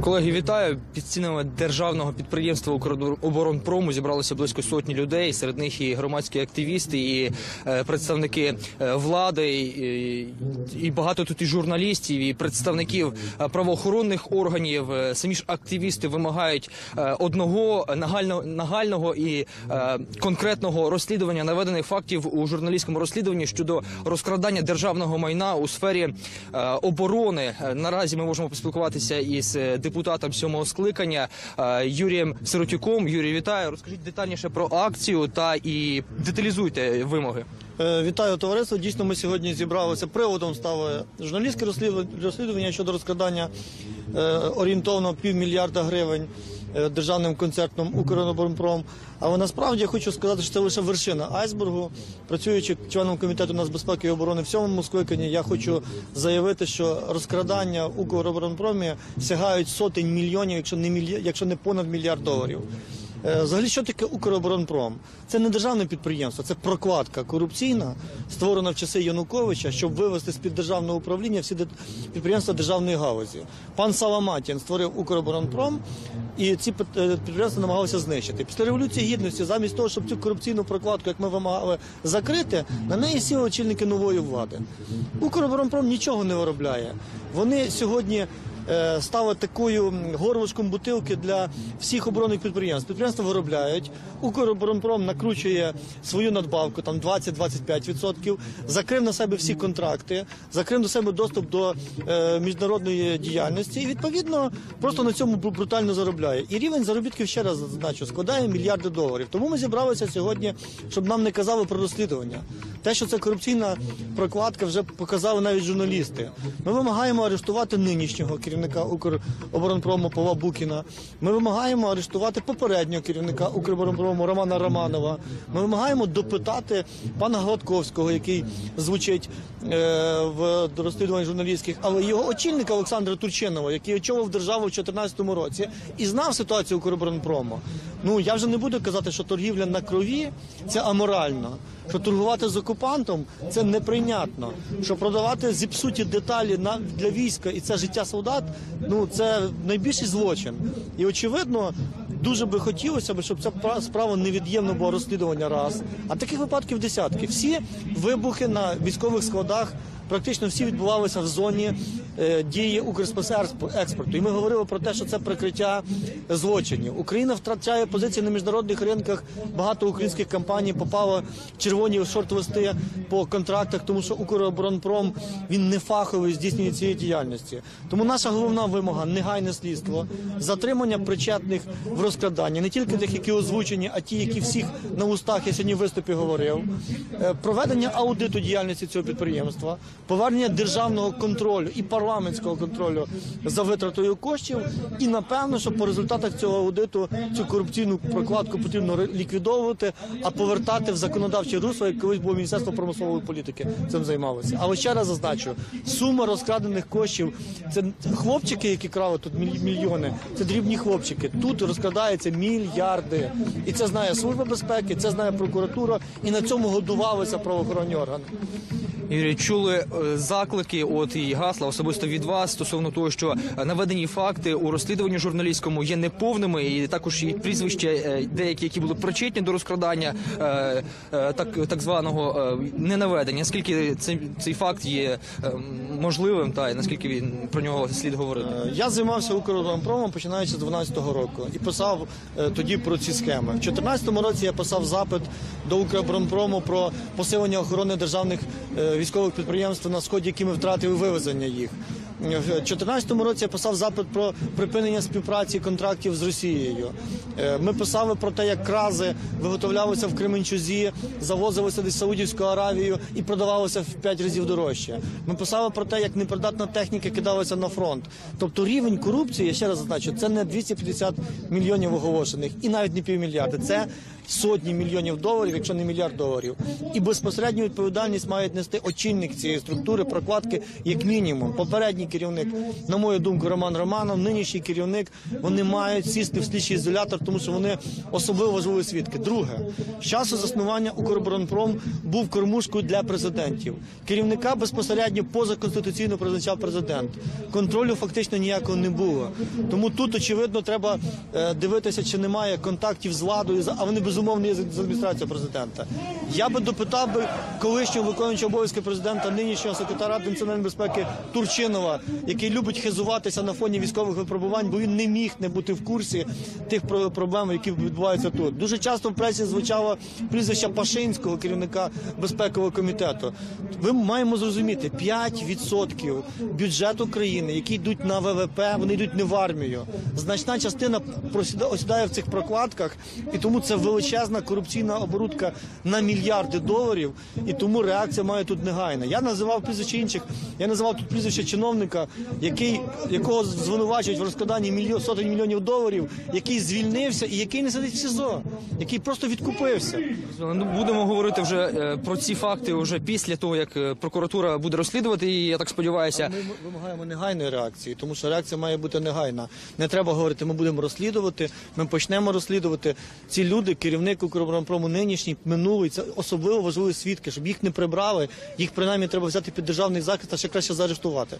Колеги, вітаю. Під стінами державного підприємства «Укроборонпрому» зібралося близько сотні людей. Серед них і громадські активісти, і е, представники е, влади, і, багато тут і журналістів, і представників е, правоохоронних органів. Самі ж активісти вимагають одного нагального, і конкретного розслідування наведених фактів у журналістському розслідуванні щодо розкрадання державного майна у сфері оборони. Наразі ми можемо поспілкуватися із е, депутатом сьомого скликання е, Юрієм Сиротюком. Юрій, вітаю. Розкажіть детальніше про акцію та і деталізуйте вимоги. Е, Вітаю товариство. Дійсно, ми сьогодні зібралися. Приводом стало журналістське розслідування- щодо розкрадання орієнтовно півмільярда гривень державним концертом «Укроборонпром». Але насправді я хочу сказати, що це лише вершина айсбергу. Працюючи членом комітету нацбезпеки і оборони в сьомому скликанні, я хочу заявити, що розкрадання «Укроборонпромі» сягають сотень мільйонів, якщо не мільярд, якщо не понад мільярд доларів. Е, Взагалі, що таке Укроборонпром? Це не державне підприємство, це прокладка корупційна, створена в часи Януковича, щоб вивести з під державного управління всі підприємства державної галузі. Пан Саламатін створив Укроборонпром, і ці е, підприємства намагалися знищити. Після революції гідності, замість того, щоб цю корупційну прокладку, як ми вимагали, закрити, на неї сіли очільники нової влади. Укроборонпром нічого не виробляє. Вони сьогодні е, такою м, горлышком бутилки для всіх оборонних підприємств. Підприємства виробляють, Укроборонпром накручує свою надбавку, там 20-25%, закрив на себе всі контракти, закрив на себе доступ до е, міжнародної діяльності і відповідно просто на цьому бру- брутально заробляє. І рівень заробітків ще раз зазначу, складає мільярди доларів. Тому ми зібралися сьогодні, щоб нам не казали про розслідування. Те, що це корупційна прокладка, вже показали навіть журналісти. Ми вимагаємо арештувати нинішнього керівника Укроборонпрому Павла Букіна. Ми вимагаємо арештувати попереднього керівника Укроборонпрому Романа Романова. Ми вимагаємо допитати пана Гладковського, який звучить е, в розслідуванні журналістських, але його очільника Олександра Турчинова, який очолив державу в 2014 році і знав ситуацію Укроборонпрому. Ну я вже не буду казати, що торгівля на крові це аморально. Що торгувати з окупантом це неприйнятно. Що продавати зіпсуті деталі для війська і це життя солдат, ну це найбільший злочин. І очевидно, дуже би хотілося щоб ця справа невід'ємно була розслідування раз. А таких випадків десятки. Всі вибухи на військових складах. Практично всі відбувалися в зоні е, дії Укрспецекспорту. І ми говорили про те, що це прикриття злочинів. Україна втрачає позиції на міжнародних ринках. Багато українських компаній попало в червоні шорт-листи по контрактах, тому що Укроборонпром він не фаховий здійснює цієї діяльності. Тому наша головна вимога негайне слідство, затримання причетних в розкраданні, не тільки тих, які озвучені, а ті, які всіх на устах я сьогодні в виступі говорив, Е, проведення аудиту діяльності цього підприємства, повернення державного контролю і парламентського контролю за витратою коштів. І напевно, що по результатах цього аудиту цю корупційну прокладку потрібно ліквідовувати, а повертати в законодавче русло, як колись було Міністерство промислової політики цим займалося. Але ще раз зазначу, сума розкрадених коштів це хлопчики, які крали тут міль- мільйони. Це дрібні хлопчики. Тут розкрадається мільярди, і це знає служба безпеки, це знає прокуратура, і на цьому годувалися правоохоронні органи. Юрій, чули е, заклики, от і гасла особисто від вас стосовно того, що наведені факти у розслідуванні журналістському є неповними, і також і прізвища е, деякі, які були причетні до розкрадання е, так, так званого не наведені. Наскільки цей, цей факт є можливим, та і наскільки він про нього слід говорити? Я займався Укроборонпромом починаючи з 12-го року і писав тоді про ці схеми. В 2014 році я писав запит до Укроборонпрому про посилення охорони державних військових підприємств на сході, які ми втратили вивезення їх. В 2014 році я писав запит про припинення співпраці контрактів з Росією. Е, Ми писали про те, як крази виготовлялися в Кременчузі, завозилися десь в Саудівську Аравію і продавалося в 5 разів дорожче. Ми писали про те, як непридатна техніка кидалася на фронт. Тобто рівень корупції, я ще раз зазначу, це не 250 мільйонів оголошених і навіть не півмільярда. Це сотні мільйонів доларів, якщо не мільярд доларів. І безпосередню відповідальність мають нести очільник цієї структури, прокладки, як мінімум, попередній нинішній керівник, на мою думку, Роман Романов, нинішній керівник, вони мають сісти в слідчий ізолятор, тому що вони особливо важливі свідки. Друге, з часу заснування Укроборонпром був кормушкою для президентів. Керівника безпосередньо позаконституційно призначав президент. Контролю фактично ніякого не було. Тому тут очевидно треба е, дивитися, чи немає контактів з владою, а вони безумовно є з з адміністрацією президента. Я би допитав би колишнього виконуючого обов'язки президента, нинішнього секретаря національної безпеки Турчинова, який любить хизуватися на фоні військових випробувань, бо він не міг не бути в курсі тих проблем, які відбуваються тут. Дуже часто в пресі звучало прізвище Пашинського, керівника безпекового комітету. Ви маємо зрозуміти 5% бюджету країни, які йдуть на ВВП, вони йдуть не в армію. Значна частина осідає в цих прокладках, і тому це величезна корупційна оборудка на мільярди доларів. І тому реакція має тут негайна. Я називав прізвище інших. Я називав тут прізвище чиновника, який якого звинувачують в розкраданні мільйон сотень мільйонів доларів, який звільнився і який не сидить в СІЗО, який просто відкупився. Ну, будемо говорити вже е, про ці факти вже після того, як е, прокуратура буде розслідувати. І я так сподіваюся, Ми вимагаємо негайної реакції, тому що реакція має бути негайна. Не треба говорити, ми будемо розслідувати. Ми почнемо розслідувати. Ці люди, керівник Укроборонпрому нинішній, минулий, це особливо важливі свідки, щоб їх не прибрали. Їх принаймні треба взяти під державний захист, а ще краще заарештувати.